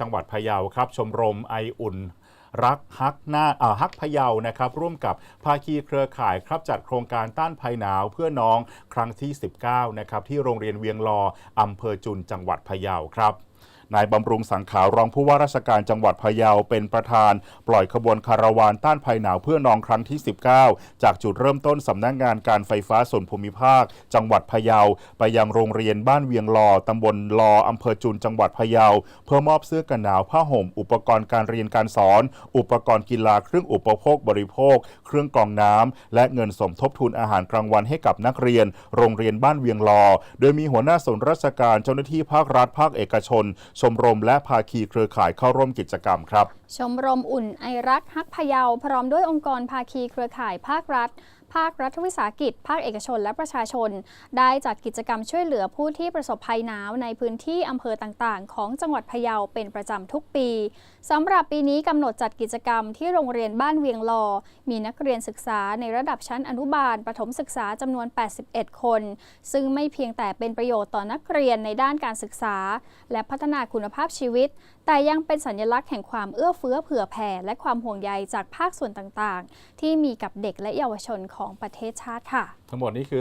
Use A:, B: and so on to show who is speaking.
A: จังหวัดพะเยาครับ ชมรมไออุ่น รักฮักหน้าอ่าฮักพะเยานะครับ ร่วมกับภาคีเครือข่ายครับจัดโครงการต้านภัยหนาวเพื่อน้องครั้งที่ 19 นะครับ ที่โรงเรียนเวียงลออำเภอจุนจังหวัดพะเยาครับ นายบำรุงสังขารองผู้ว่าราชการจังหวัดพะเยาเป็นประธาน ปล่อยขบวนคาราวานต้านภัยหนาวเพื่อนองครั้งที่ 19 จากจุดเริ่มต้นสำนักงานการไฟฟ้าส่วนภูมิภาค จังหวัดพะเยา ไปยังโรงเรียนบ้านเวียงลอตำบลลออำเภอจุนจังหวัดพะเยา เพื่อมอบเสื้อกันหนาวผ้าห่ม อุปกรณ์การเรียนการสอน อุปกรณ์กีฬาเครื่องอุปโภคบริโภค เครื่องกรองน้ำและเงินสมทบทุนอาหารกลางวันให้กับนักเรียน โรงเรียนบ้านเวียงลอ โดยมีหัวหน้าส่วนราชการเจ้าหน้าที่ภาครัฐภาคเอกชนชมรมและภาคีเครือข่ายเข้าร่วมกิจกรรมครับ
B: ชมรมอุ่นไอรักฮักพะเยา พร้อมด้วยองค์กรภาคีเครือข่ายภาครัฐ ภาครัฐวิสาหกิจ ภาคเอกชน และประชาชน ได้จัดกิจกรรมช่วยเหลือผู้ที่ประสบภัยหนาวในพื้นที่อำเภอต่างๆ ของจังหวัดพะเยาเป็นประจำทุกปีสำหรับปีนี้กำหนดจัดกิจกรรมที่โรงเรียนบ้านเวียงลอ มีนักเรียนศึกษาในระดับชั้นอนุบาล ประถมศึกษาจำนวน 81 คน ซึ่งไม่เพียงแต่เป็นประโยชน์ต่อนักเรียนในด้านการศึกษา และพัฒนาคุณภาพชีวิต แต่ยังเป็นสัญลักษณ์แห่งความเอื้อเฟื้อเผื่อแผ่และความห่วงใยจากภาคส่วนต่างๆ ที่มีกับเด็กและเยาวชนของประเทศชาติค่ะ
A: ทั้งหมดนี้คือ